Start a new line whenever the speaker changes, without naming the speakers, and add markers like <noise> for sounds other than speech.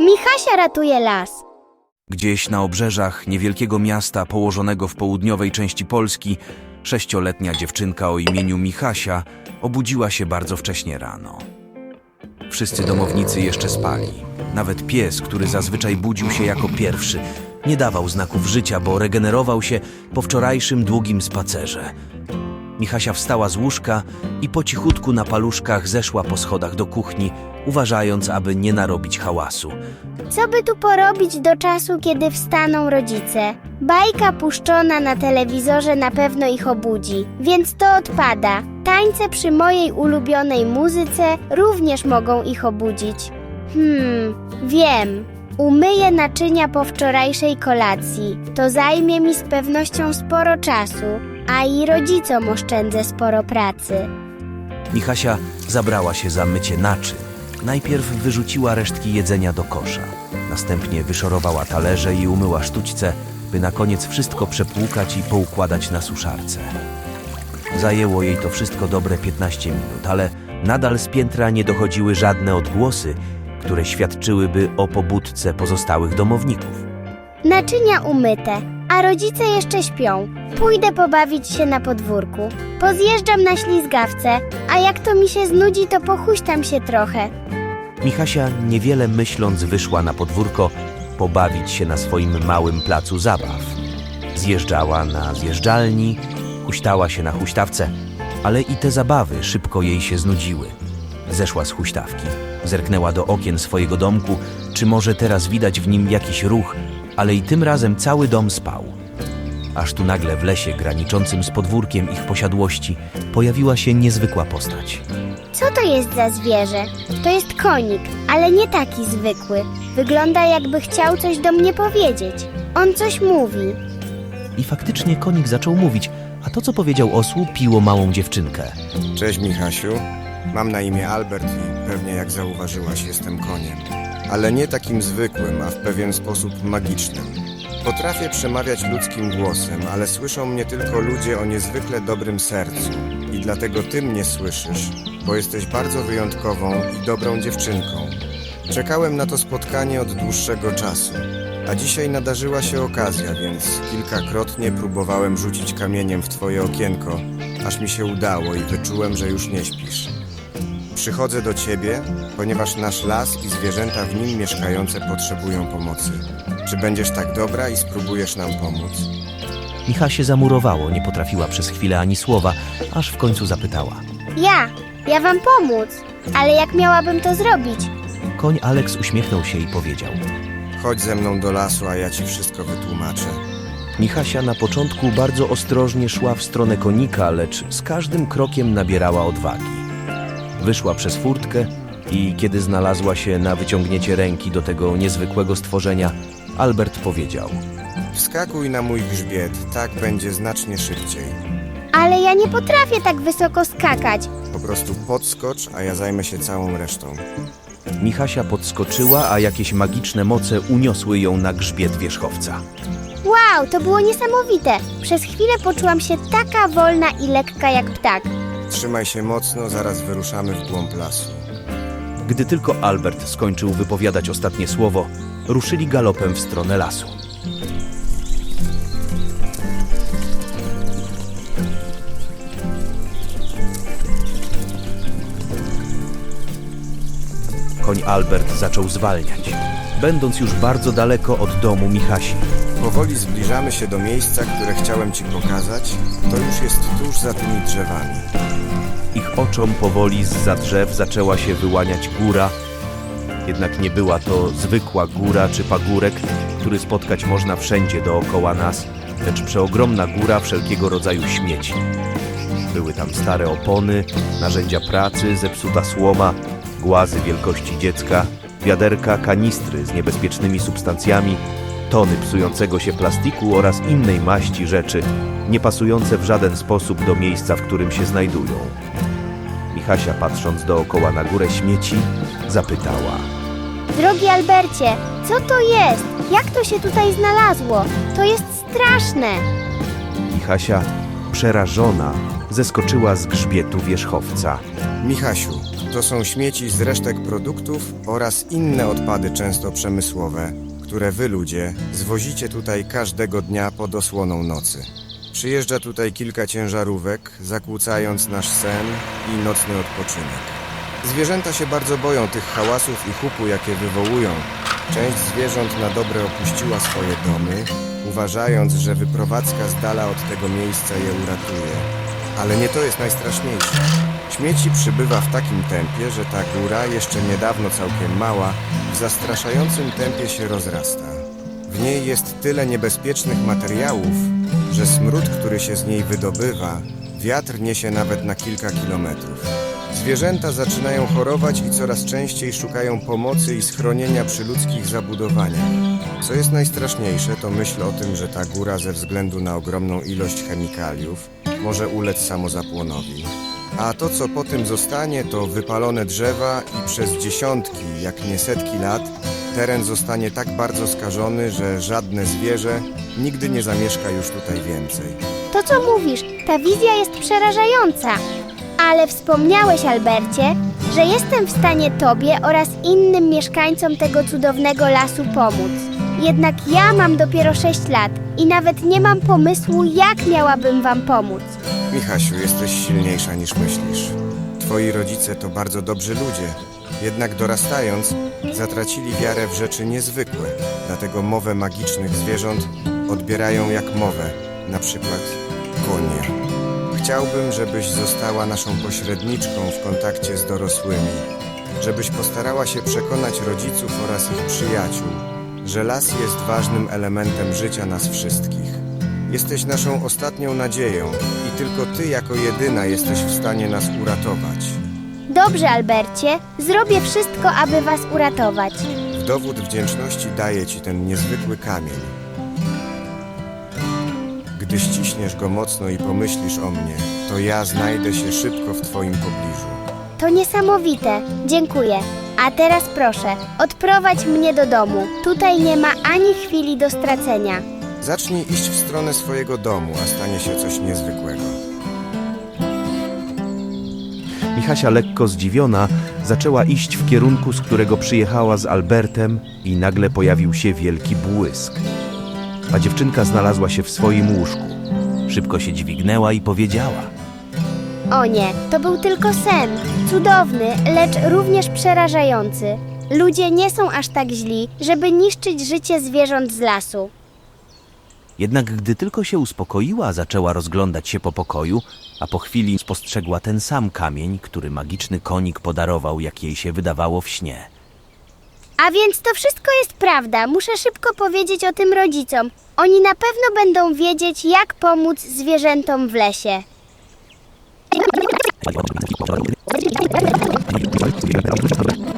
Michasia ratuje las.
Gdzieś na obrzeżach niewielkiego miasta położonego w południowej części Polski, sześcioletnia dziewczynka o imieniu Michasia obudziła się bardzo wcześnie rano. Wszyscy domownicy jeszcze spali. Nawet pies, który zazwyczaj budził się jako pierwszy, nie dawał znaków życia, bo regenerował się po wczorajszym długim spacerze. Michasia wstała z łóżka i po cichutku na paluszkach zeszła po schodach do kuchni, uważając, aby nie narobić hałasu.
Co by tu porobić do czasu, kiedy wstaną rodzice? Bajka puszczona na telewizorze na pewno ich obudzi, więc to odpada. Tańce przy mojej ulubionej muzyce również mogą ich obudzić. Hmm, wiem. Umyję naczynia po wczorajszej kolacji. To zajmie mi z pewnością sporo czasu, a i rodzicom oszczędzę sporo pracy.
Michasia zabrała się za mycie naczyń. Najpierw wyrzuciła resztki jedzenia do kosza. Następnie wyszorowała talerze i umyła sztućce, by na koniec wszystko przepłukać i poukładać na suszarce. Zajęło jej to wszystko dobre 15 minut, ale nadal z piętra nie dochodziły żadne odgłosy, które świadczyłyby o pobudce pozostałych domowników.
Naczynia umyte, a rodzice jeszcze śpią. Pójdę pobawić się na podwórku. Pozjeżdżam na ślizgawce, a jak to mi się znudzi, to pochuśtam się trochę.
Michasia, niewiele myśląc, wyszła na podwórko pobawić się na swoim małym placu zabaw. Zjeżdżała na zjeżdżalni, huśtała się na huśtawce, ale i te zabawy szybko jej się znudziły. Zeszła z huśtawki, zerknęła do okien swojego domku, czy może teraz widać w nim jakiś ruch, ale i tym razem cały dom spał. Aż tu nagle w lesie graniczącym z podwórkiem ich posiadłości pojawiła się niezwykła postać.
Co to jest za zwierzę? To jest konik, ale nie taki zwykły. Wygląda jakby chciał coś do mnie powiedzieć. On coś mówi.
I faktycznie konik zaczął mówić, a to, co powiedział osłu, piło małą dziewczynkę.
Cześć Michasiu. Mam na imię Albert i pewnie jak zauważyłaś jestem koniem. Ale nie takim zwykłym, a w pewien sposób magicznym. Potrafię przemawiać ludzkim głosem, ale słyszą mnie tylko ludzie o niezwykle dobrym sercu. I dlatego ty mnie słyszysz, bo jesteś bardzo wyjątkową i dobrą dziewczynką. Czekałem na to spotkanie od dłuższego czasu, a dzisiaj nadarzyła się okazja, więc kilkakrotnie próbowałem rzucić kamieniem w twoje okienko, aż mi się udało i wyczułem, że już nie śpisz. Przychodzę do ciebie, ponieważ nasz las i zwierzęta w nim mieszkające potrzebują pomocy. Czy będziesz tak dobra i spróbujesz nam pomóc?
Micha się zamurowało, nie potrafiła przez chwilę ani słowa, aż w końcu zapytała.
Ja, ja wam pomóc. Ale jak miałabym to zrobić?
Koń Alex uśmiechnął się i powiedział.
Chodź ze mną do lasu, a ja ci wszystko wytłumaczę.
Michasia na początku bardzo ostrożnie szła w stronę konika, lecz z każdym krokiem nabierała odwagi. Wyszła przez furtkę i kiedy znalazła się na wyciągnięcie ręki do tego niezwykłego stworzenia, Albert powiedział.
Wskakuj na mój grzbiet, tak będzie znacznie szybciej.
Ale ja nie potrafię tak wysoko skakać.
Po prostu podskocz, a ja zajmę się całą resztą.
Michasia podskoczyła, a jakieś magiczne moce uniosły ją na grzbiet wierzchowca.
Wow, to było niesamowite. Przez chwilę poczułam się taka wolna i lekka jak ptak.
Trzymaj się mocno, zaraz wyruszamy w głąb lasu.
Gdy tylko Albert skończył wypowiadać ostatnie słowo, ruszyli galopem w stronę lasu. Koń Albert zaczął zwalniać, będąc już bardzo daleko od domu Michasi.
Powoli zbliżamy się do miejsca, które chciałem ci pokazać. To już jest tuż za tymi drzewami.
Oczom powoli z drzew zaczęła się wyłaniać góra. Jednak nie była to zwykła góra czy pagórek, który spotkać można wszędzie dookoła nas, lecz przeogromna góra wszelkiego rodzaju śmieci. Były tam stare opony, narzędzia pracy, zepsuta słoma, głazy wielkości dziecka, wiaderka, kanistry z niebezpiecznymi substancjami, tony psującego się plastiku oraz innej maści rzeczy, nie pasujące w żaden sposób do miejsca, w którym się znajdują. Michasia, patrząc dookoła na górę śmieci, zapytała.
Drogi Albercie, co to jest? Jak to się tutaj znalazło? To jest straszne.
Michasia, przerażona, zeskoczyła z grzbietu wierzchowca.
Michasiu, To są śmieci z resztek produktów oraz inne odpady często przemysłowe, które wy ludzie zwozicie tutaj każdego dnia pod osłoną nocy. Przyjeżdża tutaj kilka ciężarówek, zakłócając nasz sen i nocny odpoczynek. Zwierzęta się bardzo boją tych hałasów i huku, jakie wywołują. Część zwierząt na dobre opuściła swoje domy, uważając, że wyprowadzka z dala od tego miejsca je uratuje. Ale nie to jest najstraszniejsze. Śmieci przybywa w takim tempie, że ta góra, jeszcze niedawno całkiem mała, w zastraszającym tempie się rozrasta. W niej jest tyle niebezpiecznych materiałów, że smród, który się z niej wydobywa, wiatr niesie nawet na kilka kilometrów. Zwierzęta zaczynają chorować i coraz częściej szukają pomocy i schronienia przy ludzkich zabudowaniach. Co jest najstraszniejsze, to myśl o tym, że ta góra ze względu na ogromną ilość chemikaliów może ulec samozapłonowi. A to, co po tym zostanie, to wypalone drzewa i przez dziesiątki, jak nie setki lat, teren zostanie tak bardzo skażony, że żadne zwierzę nigdy nie zamieszka już tutaj więcej.
To co mówisz, ta wizja jest przerażająca. Ale wspomniałeś, Albercie, że jestem w stanie Tobie oraz innym mieszkańcom tego cudownego lasu pomóc. Jednak ja mam dopiero 6 lat i nawet nie mam pomysłu, jak miałabym Wam pomóc.
Michasiu, jesteś silniejsza niż myślisz. Twoi rodzice to bardzo dobrzy ludzie, jednak dorastając, zatracili wiarę w rzeczy niezwykłe, dlatego mowę magicznych zwierząt odbierają jak mowę, na przykład konie. Chciałbym, żebyś została naszą pośredniczką w kontakcie z dorosłymi, żebyś postarała się przekonać rodziców oraz ich przyjaciół, że las jest ważnym elementem życia nas wszystkich. Jesteś naszą ostatnią nadzieją i tylko ty jako jedyna jesteś w stanie nas uratować.
Dobrze, Albercie, zrobię wszystko, aby Was uratować.
W dowód wdzięczności daję ci ten niezwykły kamień. Gdy ściśniesz go mocno i pomyślisz o mnie, to ja znajdę się szybko w twoim pobliżu.
To niesamowite. Dziękuję. A teraz proszę, odprowadź mnie do domu. Tutaj nie ma ani chwili do stracenia.
Zacznij iść w stronę swojego domu, a stanie się coś niezwykłego.
Michasia, lekko zdziwiona, zaczęła iść w kierunku, z którego przyjechała z Albertem i nagle pojawił się wielki błysk. A dziewczynka znalazła się w swoim łóżku. Szybko się dźwignęła i powiedziała.
O nie, to był tylko sen. Cudowny, lecz również przerażający. Ludzie nie są aż tak źli, żeby niszczyć życie zwierząt z lasu.
Jednak gdy tylko się uspokoiła, zaczęła rozglądać się po pokoju, a po chwili spostrzegła ten sam kamień, który magiczny konik podarował, jak jej się wydawało w śnie.
A więc to wszystko jest prawda. Muszę szybko powiedzieć o tym rodzicom. Oni na pewno będą wiedzieć, jak pomóc zwierzętom w lesie. <laughs>